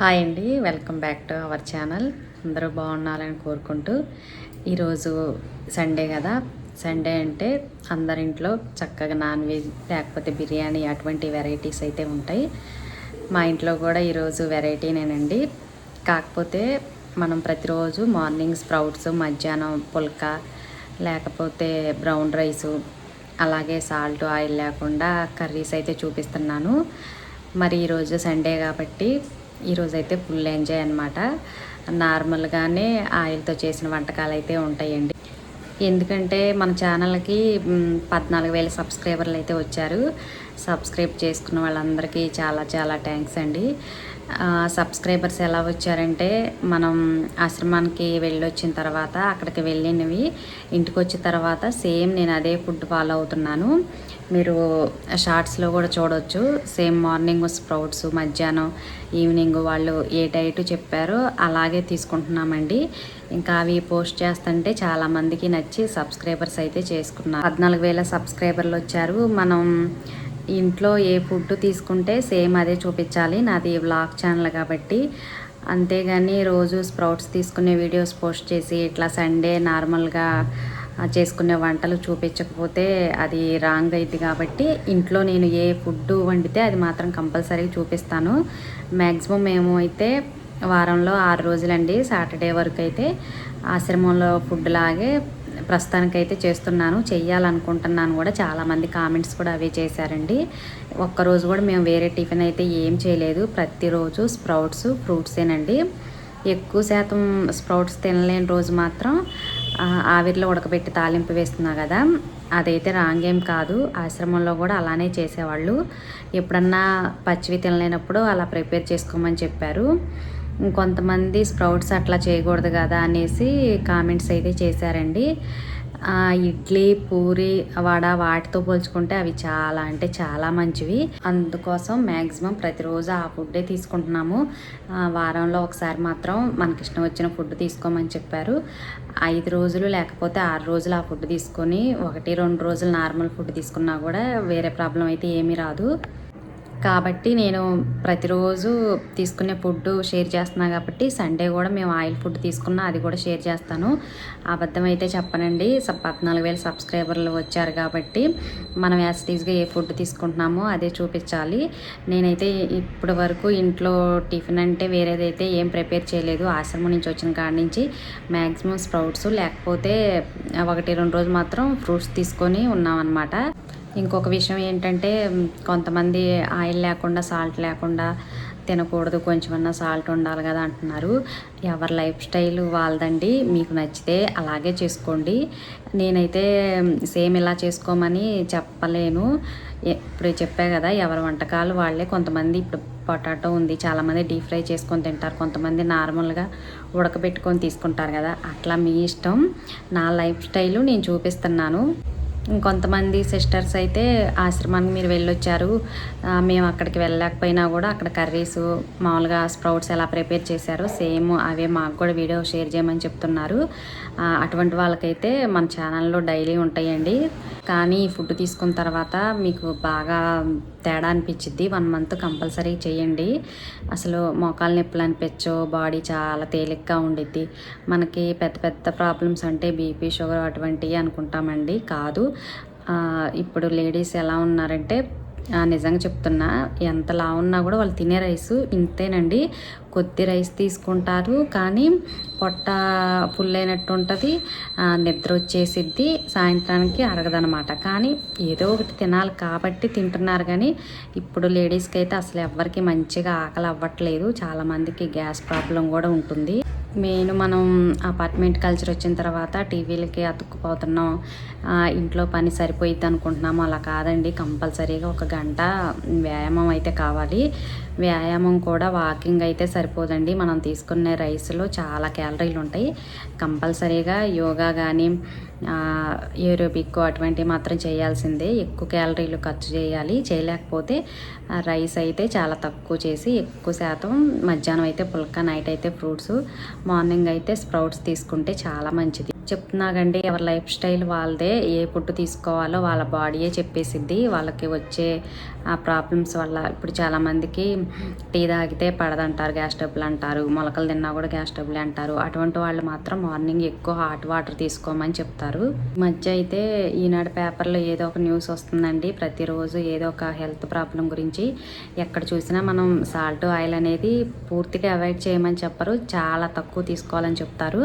Hi అండి welcome back to our channel. అందరూ బాగున్నారని కోరుకుంటూ ఈరోజు సండే కదా. సండే అంటే అందరింట్లో చక్కగా నాన్ వెజ్ లేకపోతే బిర్యానీ అటువంటి వెరైటీస్ అయితే ఉంటాయి. మా ఇంట్లో కూడా ఈరోజు వెరైటీనేనండి కాకపోతే మనం ప్రతిరోజు మార్నింగ్ స్ప్రౌట్స్ మధ్యాహ్నం పుల్క లేకపోతే బ్రౌన్ రైసు అలాగే సాల్ట్ ఆయిల్ లేకుండా కర్రీస్ అయితే చూపిస్తున్నాను. మరి ఈరోజు సండే కాబట్టి ఈరోజు అయితే ఫుల్ ఎంజాయ్ అనమాట నార్మల్గానే ఆయిల్తో చేసిన వంటకాలు అయితే ఉంటాయండి. ఎందుకంటే మన ఛానల్కి పద్నాలుగు వేల సబ్స్క్రైబర్లు అయితే వచ్చారు. సబ్స్క్రైబ్ చేసుకున్న వాళ్ళందరికీ చాలా చాలా థ్యాంక్స్ అండి. సబ్స్క్రైబర్స్ ఎలా వచ్చారంటే మనం ఆశ్రమానికి వెళ్ళొచ్చిన తర్వాత అక్కడికి వెళ్ళినవి ఇంటికి వచ్చిన తర్వాత సేమ్ నేను అదే ఫుడ్ ఫాలో అవుతున్నాను. మీరు షార్ట్స్లో కూడా చూడవచ్చు సేమ్ మార్నింగ్ స్ప్రౌట్స్ మధ్యాహ్నం ఈవినింగ్ వాళ్ళు ఏ డైట్ చెప్పారో అలాగే తీసుకుంటున్నామండి. ఇంకా అవి పోస్ట్ చేస్తుంటే చాలామందికి నచ్చి సబ్స్క్రైబర్స్ అయితే చేసుకున్నారు. పద్నాలుగు వేల సబ్స్క్రైబర్లు వచ్చారు. మనం ఇంట్లో ఏ ఫుడ్ తీసుకుంటే సేమ్ అదే చూపించాలి. నాది వ్లాగ్ ఛానల్ కాబట్టి. అంతేగాని రోజు స్ప్రౌట్స్ తీసుకునే వీడియోస్ పోస్ట్ చేసి ఇట్లా సండే నార్మల్గా చేసుకునే వంటలు చూపించకపోతే అది రాంగ్ అయింది కాబట్టి ఇంట్లో నేను ఏ ఫుడ్ వండితే అది మాత్రం కంపల్సరీగా చూపిస్తాను. మ్యాక్సిమం మేము అయితే వారంలో ఆరు రోజులండి సాటర్డే వరకు అయితే ఆశ్రమంలో ఫుడ్ లాగే ప్రస్తుతానికైతే చేస్తున్నాను. చెయ్యాలనుకుంటున్నాను కూడా చాలామంది కామెంట్స్ కూడా అవే చేశారండి. ఒక్కరోజు కూడా మేము వేరే టిఫిన్ అయితే ఏం చేయలేదు. ప్రతిరోజు స్ప్రౌట్స్ ఫ్రూట్సేనండి. ఎక్కువ శాతం స్ప్రౌట్స్ తినలేని రోజు మాత్రం ఆవిరిలో ఉడకబెట్టి తాలింపు వేస్తున్నా కదా అదైతే రాంగ్ ఏం కాదు. ఆశ్రమంలో కూడా అలానే చేసేవాళ్ళు. ఎప్పుడన్నా పచ్చివి తినలేనప్పుడు అలా ప్రిపేర్ చేసుకోమని చెప్పారు. కొంతమంది స్ప్రౌట్స్ అట్లా చేయకూడదు కదా అనేసి కామెంట్స్ అయితే చేశారండి. ఇడ్లీ పూరి వడ వాటితో పోల్చుకుంటే అవి చాలా అంటే చాలా మంచివి. అందుకోసం మ్యాక్సిమం ప్రతిరోజు ఆ ఫుడ్డే తీసుకుంటున్నాము. వారంలో ఒకసారి మాత్రం మనకిష్టం వచ్చిన ఫుడ్ తీసుకోమని చెప్పారు. ఐదు రోజులు లేకపోతే ఆరు రోజులు ఆ ఫుడ్ తీసుకొని ఒకటి రెండు రోజులు నార్మల్ ఫుడ్ తీసుకున్నా కూడా వేరే ప్రాబ్లం అయితే ఏమీ రాదు. కాబట్టి నేను ప్రతిరోజు తీసుకునే ఫుడ్ షేర్ చేస్తున్నా కాబట్టి సండే కూడా మేము ఆయిల్ ఫుడ్ తీసుకున్నా అది కూడా షేర్ చేస్తాను. అబద్ధం అయితే చెప్పనండి పద్నాలుగు వేల సబ్స్క్రైబర్లు వచ్చారు కాబట్టి మనం యాసిటీస్గా ఏ ఫుడ్ తీసుకుంటున్నామో అదే చూపించాలి. నేనైతే ఇప్పటి వరకు ఇంట్లో టిఫిన్ అంటే వేరేదైతే ఏం ప్రిపేర్ చేయలేదు. ఆశ్రమం నుంచి వచ్చిన కాడి నుంచి మ్యాక్సిమం స్ప్రౌట్స్ లేకపోతే ఒకటి రెండు రోజులు మాత్రం ఫ్రూట్స్ తీసుకొని ఉన్నామన్నమాట. ఇంకొక విషయం ఏంటంటే కొంతమంది ఆయిల్ లేకుండా సాల్ట్ లేకుండా తినకూడదు కొంచెమన్నా సాల్ట్ ఉండాలి కదా అంటున్నారు. ఎవరి లైఫ్ స్టైల్ వాళ్ళదండి. మీకు నచ్చితే అలాగే చేసుకోండి. నేనైతే సేమ్ ఇలా చేసుకోమని చెప్పలేను. ఇప్పుడు చెప్పా కదా ఎవరి వంటకాలు వాళ్ళే. కొంతమంది ఇప్పుడు పొటాటో ఉంది చాలామంది డీప్ ఫ్రై చేసుకొని తింటారు. కొంతమంది నార్మల్గా ఉడకబెట్టుకొని తీసుకుంటారు కదా అట్లా మీ ఇష్టం. నా లైఫ్ స్టైలు నేను చూపిస్తున్నాను. ఇంకొంతమంది సిస్టర్స్ అయితే ఆశ్రమానికి మీరు వెళ్ళొచ్చారు. మేము అక్కడికి వెళ్ళలేకపోయినా కూడా అక్కడ కర్రీస్ మామూలుగా స్ప్రౌట్స్ ఎలా ప్రిపేర్ చేశారో సేమ్ అవే మాకు కూడా వీడియో షేర్ చేయమని చెప్తున్నారు. అటువంటి వాళ్ళకైతే మన ఛానల్లో డైలీ ఉంటాయండి. కానీ ఫుడ్ తీసుకున్న తర్వాత మీకు బాగా తేడా అనిపించింది వన్ మంత్ కంపల్సరీ చేయండి. అసలు మోకాలు నొప్పులు అనిపించో బాడీ చాలా తేలిగ్గా ఉండిద్ది. మనకి పెద్ద పెద్ద ప్రాబ్లమ్స్ అంటే బీపీ షుగర్ అటువంటివి అనుకుంటామండి. కాదు. ఇప్పుడు లేడీస్ ఎలా ఉన్నారంటే నిజంగా చెప్తున్నా ఎంత లా ఉన్నా కూడా వాళ్ళు తినే రైస్ ఇంతేనండి. కొద్ది రైస్ తీసుకుంటారు కానీ పొట్ట పుల్లైనట్టు ఉంటుంది నిద్ర వచ్చేసిద్ది సాయంత్రానికి అరగదనమాట కానీ ఏదో ఒకటి తినాలి కాబట్టి తింటున్నారు కానీ ఇప్పుడు లేడీస్కి అయితే అసలు ఎవరికి మంచిగా ఆకలి అవ్వట్లేదు చాలామందికి గ్యాస్ ప్రాబ్లం కూడా ఉంటుంది. మెయిన్ మనం అపార్ట్మెంట్ కల్చర్ వచ్చిన తర్వాత టీవీలకి అతుక్కుపోతున్నాం. ఇంట్లో పని సరిపోయిద్ది అనుకుంటున్నాము. అలా కాదండి. కంపల్సరీగా ఒక గంట వ్యాయామం అయితే కావాలి. వ్యాయామం కూడా వాకింగ్ అయితే సరిపోదండి. మనం తీసుకునే రైస్లో చాలా క్యాలరీలు ఉంటాయి కంపల్సరీగా యోగా కానీ ఏరోబిక్ అటువంటివి మాత్రం చేయాల్సిందే. ఎక్కువ క్యాలరీలు ఖర్చు చేయాలి. చేయలేకపోతే రైస్ అయితే చాలా తక్కువ చేసి ఎక్కువ శాతం మధ్యాహ్నం అయితే పుల్క నైట్ అయితే ఫ్రూట్స్ మార్నింగ్ అయితే స్ప్రౌట్స్ తీసుకుంటే చాలా మంచిది. చెప్తున్నాగండి ఎవరి లైఫ్ స్టైల్ వాళ్ళదే ఏ ఫుడ్ తీసుకోవాలో వాళ్ళ బాడీయే చెప్పేసిద్ది. వాళ్ళకి వచ్చే ఆ ప్రాబ్లమ్స్ వల్ల ఇప్పుడు చాలామందికి టీ తాగితే పడదంటారు గ్యాస్ ట్రబుల్ అంటారు మొలకలు తిన్నా కూడా గ్యాస్ ట్రబుల్ అంటారు. అటువంటి వాళ్ళు మాత్రం మార్నింగ్ ఎక్కువ హాట్ వాటర్ తీసుకోమని చెప్తారు. మధ్య అయితే ఈనాడు పేపర్లో ఏదో ఒక న్యూస్ వస్తుందండి. ప్రతిరోజు ఏదో ఒక హెల్త్ ప్రాబ్లం గురించి ఎక్కడ చూసినా మనం సాల్ట్ ఆయిల్ అనేది పూర్తిగా అవాయిడ్ చేయమని చెప్పరు. చాలా తక్కువ తీసుకోవాలని చెప్తారు.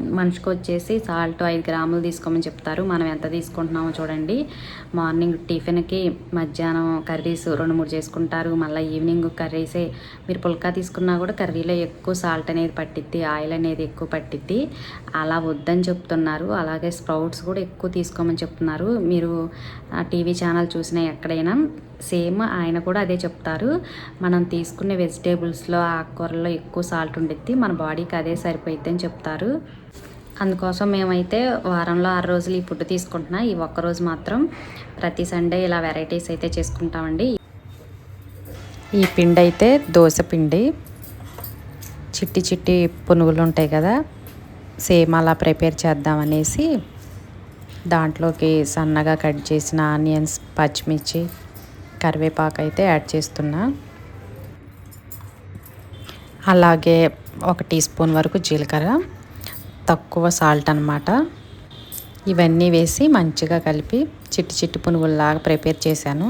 మనిషికి వచ్చేసి సాల్ట్ ఐదు గ్రాములు తీసుకోమని చెప్తారు. మనం ఎంత తీసుకుంటున్నామో చూడండి. మార్నింగ్ టిఫిన్కి మధ్యాహ్నం కర్రీస్ రెండు మూడు చేసుకుంటారు. మళ్ళీ ఈవినింగ్ కర్రీసే మీరు పుల్కా తీసుకున్నా కూడా కర్రీలో ఎక్కువ సాల్ట్ అనేది పట్టిద్ది ఆయిల్ అనేది ఎక్కువ పట్టిద్ది. అలా వద్దని చెప్తున్నారు. అలాగే స్ప్రౌట్స్ కూడా ఎక్కువ తీసుకోమని చెప్తున్నారు. మీరు టీవీ ఛానల్ చూసిన ఎక్కడైనా సేమ్ ఆయన కూడా అదే చెప్తారు. మనం తీసుకునే వెజిటేబుల్స్లో ఆకుకూరల్లో ఎక్కువ సాల్ట్ ఉండిద్ది మన బాడీకి అదే సరిపోయిద్ది అని చెప్తారు. అందుకోసం మేమైతే వారంలో ఆరు రోజులు ఈ ఫుడ్ తీసుకుంటున్నా. ఈ ఒక్క రోజు మాత్రం ప్రతి సండే ఇలా వెరైటీస్ అయితే చేసుకుంటామండి. ఈ పిండి అయితే దోశ పిండి. చిట్టి చిట్టి పునుగులు ఉంటాయి కదా సేమ్ అలా ప్రిపేర్ చేద్దామనేసి దాంట్లోకి సన్నగా కట్ చేసిన ఆనియన్స్ పచ్చిమిర్చి కరివేపాకు అయితే యాడ్ చేస్తున్నా. అలాగే ఒక టీ స్పూన్ వరకు జీలకర్ర తక్కువ సాల్ట్ అనమాట ఇవన్నీ వేసి మంచిగా కలిపి చిట్టి చిట్టి పునుగుల్లాగా ప్రిపేర్ చేశాను.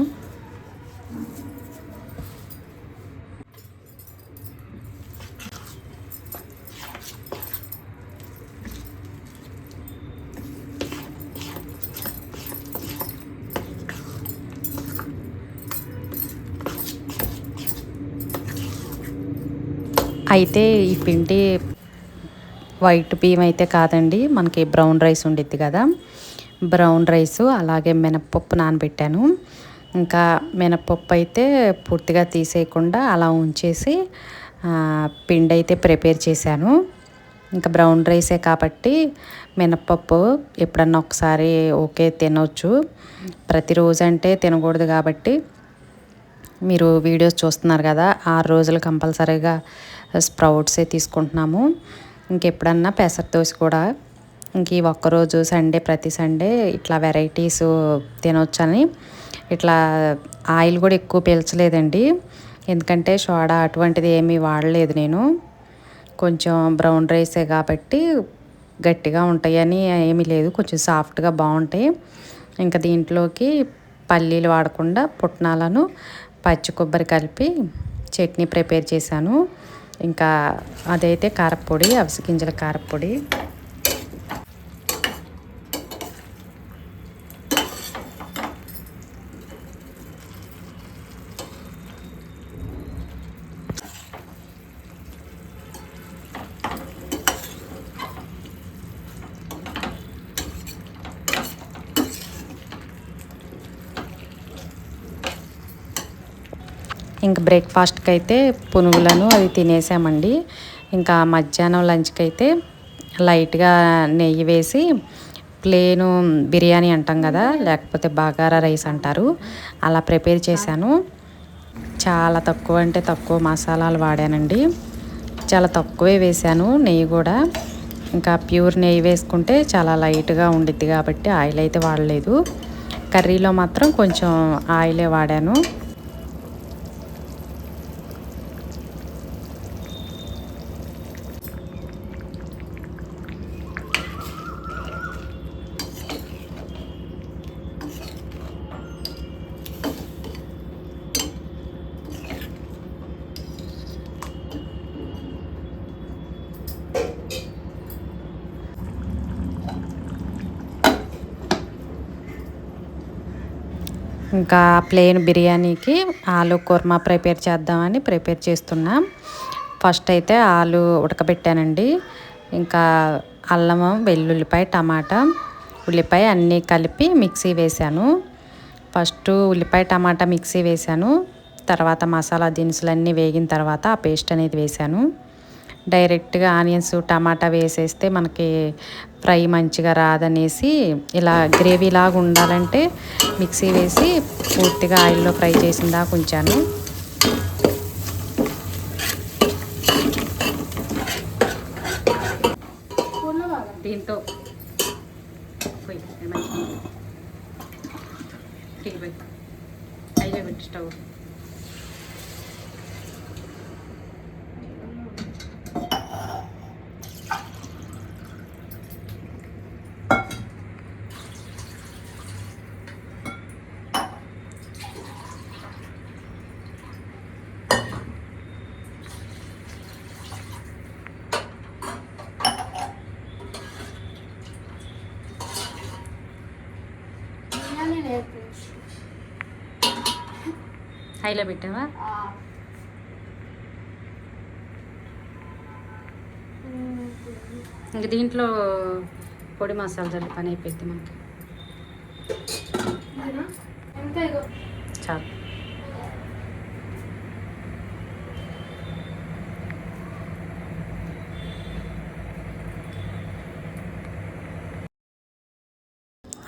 అయితే ఈ పిండి వైట్ బియ్యం అయితే కాదండి మనకి బ్రౌన్ రైస్ ఉండిద్ది కదా. బ్రౌన్ రైస్ అలాగే మినప్పప్పు నానబెట్టాను. ఇంకా మినప్పప్పు అయితే పూర్తిగా తీసేయకుండా అలా ఉంచేసి పిండి అయితే ప్రిపేర్ చేశాను. ఇంకా బ్రౌన్ రైసే కాబట్టి మినప్పప్పు ఎప్పుడన్నా ఒకసారి ఓకే తినవచ్చు ప్రతిరోజు అంటే తినకూడదు కాబట్టి మీరు వీడియోస్ చూస్తున్నారు కదా ఆరు రోజులు కంపల్సరీగా స్ప్రౌట్సే తీసుకుంటున్నాము. ఇంకెప్పుడన్నా పెసర దోశ కూడా. ఇంక ఈ ఒక్కరోజు సండే ప్రతి సండే ఇట్లా వెరైటీస్ తినొచ్చని. ఇట్లా ఆయిల్ కూడా ఎక్కువ పీల్చలేదండి. ఎందుకంటే సోడా అటువంటిది ఏమీ వాడలేదు నేను. కొంచెం బ్రౌన్ రైసే కాబట్టి గట్టిగా ఉంటాయని ఏమీ లేదు. కొంచెం సాఫ్ట్గా బాగుంటాయి. ఇంకా దీంట్లోకి పల్లీలు వాడకుండా పుట్నాలను పచ్చి కొబ్బరి కలిపి చట్నీ ప్రిపేర్ చేశాను. ఇంకా అదైతే కారపొడి అవిసె గింజల కారపొడి. ఇంకా బ్రేక్ఫాస్ట్కి అయితే పునుగులను అది తినేసామండి. ఇంకా మధ్యాహ్నం లంచ్కి అయితే లైట్గా నెయ్యి వేసి ప్లేను బిర్యానీ అంటాం కదా లేకపోతే బాగారా రైస్ అంటారు. అలా ప్రిపేర్ చేశాను. చాలా తక్కువ అంటే తక్కువ మసాలాలు వాడానండి. చాలా తక్కువే వేశాను నెయ్యి కూడా. ఇంకా ప్యూర్ నెయ్యి వేసుకుంటే చాలా లైట్గా ఉండిద్ది కాబట్టి ఆయిల్ అయితే వాడలేదు. కర్రీలో మాత్రం కొంచెం ఆయిలే వాడాను. ఇంకా ప్లేన్ బిర్యానీకి ఆలు కుర్మా ప్రిపేర్ చేద్దామని ప్రిపేర్ చేస్తున్నాం. ఫస్ట్ అయితే ఆలు ఉడకబెట్టానండి. ఇంకా అల్లం వెల్లుల్లిపాయ టమాటా ఉల్లిపాయ అన్నీ కలిపి మిక్సీ వేశాను. ఫస్ట్ ఉల్లిపాయ టమాటా మిక్సీ వేశాను. తర్వాత మసాలా దినుసులన్నీ వేగిన తర్వాత ఆ పేస్ట్ అనేది వేశాను. డైరెక్ట్గా ఆనియన్స్ టమాటా వేసేస్తే మనకి ఫ్రై మంచిగా రాదనేసి ఇలా గ్రేవీ లాగా ఉండాలంటే మిక్సీ వేసి పూర్తిగా ఆయిల్లో ఫ్రై చేసిందా దాకా ఉంచాను దీంతో మంచిగా దిగిపోయి హైలో పెట్టి స్టవ్ బిర్యానీ నేర్పించు హైలో పెట్టావా? ఇంక దీంట్లో పొడి మసాలా జల్లి పని అయిపోయింది మనకి. చాలు.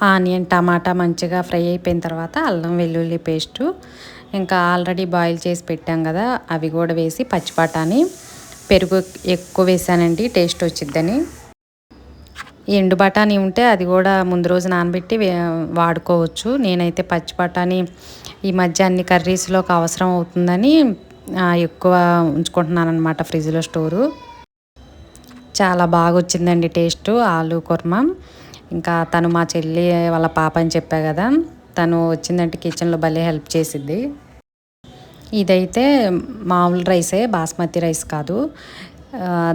ఆనియన్ టమాటా మంచిగా ఫ్రై అయిపోయిన తర్వాత అల్లం వెల్లుల్లి పేస్టు ఇంకా ఆల్రెడీ బాయిల్ చేసి పెట్టాం కదా అవి కూడా వేసి పచ్చిపాటాని పెరుగు ఎక్కువ వేసానండి టేస్ట్ వచ్చిద్దని. ఎండు బఠానీ ఉంటే అది కూడా ముందు రోజు నానబెట్టి వాడుకోవచ్చు. నేనైతే పచ్చి బఠానీ ఈ మధ్య అన్ని కర్రీస్లోకి అవసరం అవుతుందని ఎక్కువ ఉంచుకుంటున్నాను అనమాట ఫ్రిడ్జ్లో స్టోరు. చాలా బాగా వచ్చిందండి టేస్ట్ ఆలు కుర్మా. ఇంకా తను మా చెల్లి వాళ్ళ పాప అని చెప్పా కదా. తను వచ్చిందంటే కిచెన్లో భలే హెల్ప్ చేసిద్ది. ఇదైతే మామూలు రైసే బాస్మతి రైస్ కాదు.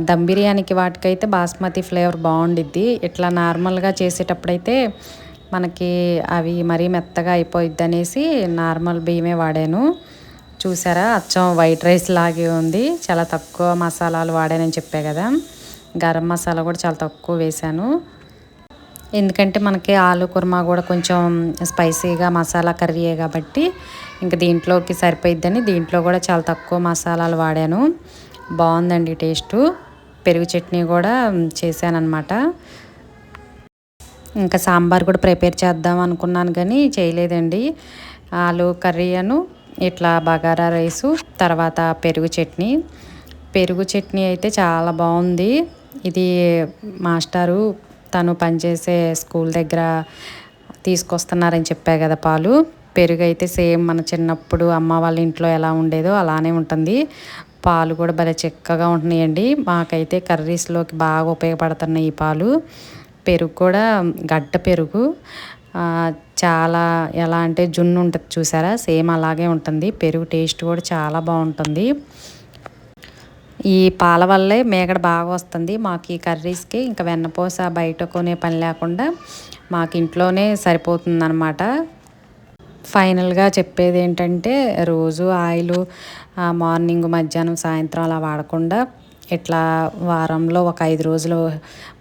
దమ్ బిర్యానీకి వాటికైతే బాస్మతి ఫ్లేవర్ బాగుండిద్ది. ఇట్లా నార్మల్గా చేసేటప్పుడైతే మనకి అవి మరీ మెత్తగా అయిపోయిద్ది అనేసి నార్మల్ బియ్యమే వాడాను. చూసారా? అచ్చం వైట్ రైస్ లాగే ఉంది. చాలా తక్కువ మసాలాలు వాడానని చెప్పే కదా. గరం మసాలా కూడా చాలా తక్కువ వేశాను. ఎందుకంటే మనకి ఆలు కుర్మా కూడా కొంచెం స్పైసీగా మసాలా కర్రీయే కాబట్టి ఇంక దీంట్లోకి సరిపోయిద్దని దీంట్లో కూడా చాలా తక్కువ మసాలాలు వాడాను. బాగుందండి టేస్టు. పెరుగు చట్నీ కూడా చేశానమాట ఇంకా సాంబార్ కూడా ప్రిపేర్ చేద్దాం అనుకున్నాను కానీ చేయలేదండి. ఆలు కర్రీ అను ఇట్లా బగారా రైసు తర్వాత పెరుగు చట్నీ. పెరుగు చట్నీ అయితే చాలా బాగుంది. ఇది మాస్టారు తను పనిచేసే స్కూల్ దగ్గర తీసుకొస్తున్నారని చెప్పా కదా పాలు. పెరుగు అయితే సేమ్ మన చిన్నప్పుడు అమ్మ వాళ్ళ ఇంట్లో ఎలా ఉండేదో అలానే ఉంటుంది. పాలు కూడా భలే చిక్కగా ఉంటున్నాయండి. మాకైతే కర్రీస్లోకి బాగా ఉపయోగపడుతున్నాయి ఈ పాలు. పెరుగు కూడా గడ్డ పెరుగు. చాలా ఎలా అంటే జున్ను ఉంటుంది చూసారా? సేమ్ అలాగే ఉంటుంది. పెరుగు టేస్ట్ కూడా చాలా బాగుంటుంది. ఈ పాల వల్లే మేగడ బాగా వస్తుంది. మాకు ఈ కర్రీస్కి ఇంకా వెన్నపూస బయట కొనే పని లేకుండా మాకు ఇంట్లోనే సరిపోతుందన్నమాట. ఫైనల్గా చెప్పేది ఏంటంటే రోజు ఆయిల్ మార్నింగ్ మధ్యాహ్నం సాయంత్రం అలా వాడకుండా ఇట్లా వారంలో ఒక ఐదు రోజులు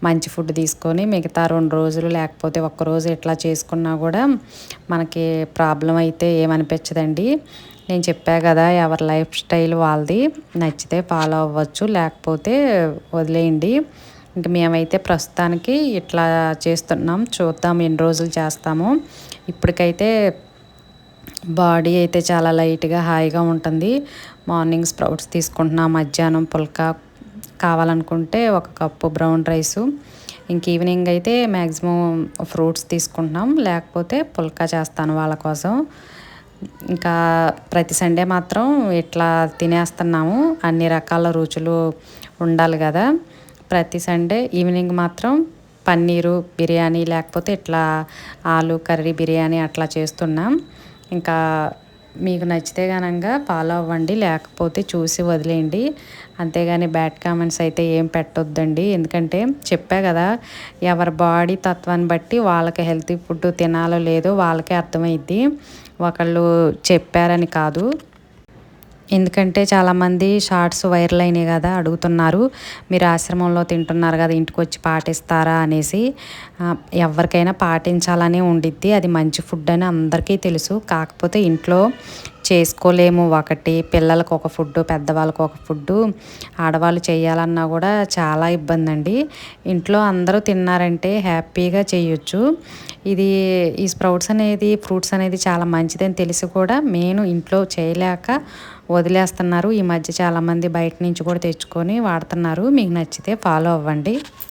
మంచి ఫుడ్ తీసుకొని మిగతా రెండు రోజులు లేకపోతే ఒక్క రోజు ఇట్లా చేసుకున్నా కూడా మనకి ప్రాబ్లం అయితే ఏమనిపించదండి. నేను చెప్పా కదా ఎవరి లైఫ్ స్టైల్ వాళ్ళది. నచ్చితే ఫాలో అవ్వచ్చు లేకపోతే వదిలేయండి. ఇంక మేమైతే ప్రస్తుతానికి ఇట్లా చేస్తున్నాం. చూద్దాం ఎన్ని రోజులు చేస్తాము. ఇప్పటికైతే బాడీ అయితే చాలా లైట్గా హాయిగా ఉంటుంది. మార్నింగ్ స్ప్రౌట్స్ తీసుకుంటున్నా మధ్యాహ్నం పుల్కా కావాలనుకుంటే ఒక కప్పు బ్రౌన్ రైసు. ఇంక ఈవినింగ్ అయితే మ్యాక్సిమం ఫ్రూట్స్ తీసుకుంటున్నాం. లేకపోతే పుల్కా చేస్తాను వాళ్ళ కోసం. ఇంకా ప్రతి సండే మాత్రం ఇట్లా తినేస్తున్నాము. అన్ని రకాల రుచులు ఉండాలి కదా. ప్రతి సండే ఈవినింగ్ మాత్రం పన్నీరు బిర్యానీ లేకపోతే ఇట్లా ఆలు కర్రీ బిర్యానీ అట్లా చేస్తున్నాం. ఇంకా మీకు నచ్చితే కనుక ఫాలో అవ్వండి. లేకపోతే చూసి వదిలేయండి. అంతేగాని బ్యాడ్ కామెంట్స్ అయితే ఏం పెట్టొద్దండి. ఎందుకంటే చెప్పా కదా ఎవరి బాడీ తత్వాన్ని బట్టి వాళ్ళకి హెల్తీ ఫుడ్ తినాలో లేదో వాళ్ళకే అర్థమైద్ది. ఒకళ్ళు చెప్పారని కాదు. ఎందుకంటే చాలామంది షార్ట్స్ వైరల్ అయినాయి కదా అడుగుతున్నారు. మీరు ఆశ్రమంలో తింటున్నారు కదా ఇంటికి వచ్చి పాటిస్తారా అనేసి ఎవరికైనా పాటించాలనే ఉండిద్ది. అది మంచి ఫుడ్ అని అందరికీ తెలుసు. కాకపోతే ఇంట్లో చేసుకోలేము. ఒకటి పిల్లలకు ఒక ఫుడ్ పెద్దవాళ్ళకు ఒక ఫుడ్ ఆడవాళ్ళు చేయాలన్నా కూడా చాలా ఇబ్బంది అండి ఇంట్లో అందరూ తిన్నారంటే హ్యాపీగా చేయొచ్చు. ఇది ఈ స్ప్రౌట్స్ అనేది ఫ్రూట్స్ అనేది చాలా మంచిదని తెలిసి కూడా నేను ఇంట్లో చేయలేక వదిలేస్తున్నారు. ఈ మధ్య చాలామంది బయట నుంచి కూడా తెచ్చుకొని వాడుతున్నారు. మీకు నచ్చితే ఫాలో అవ్వండి.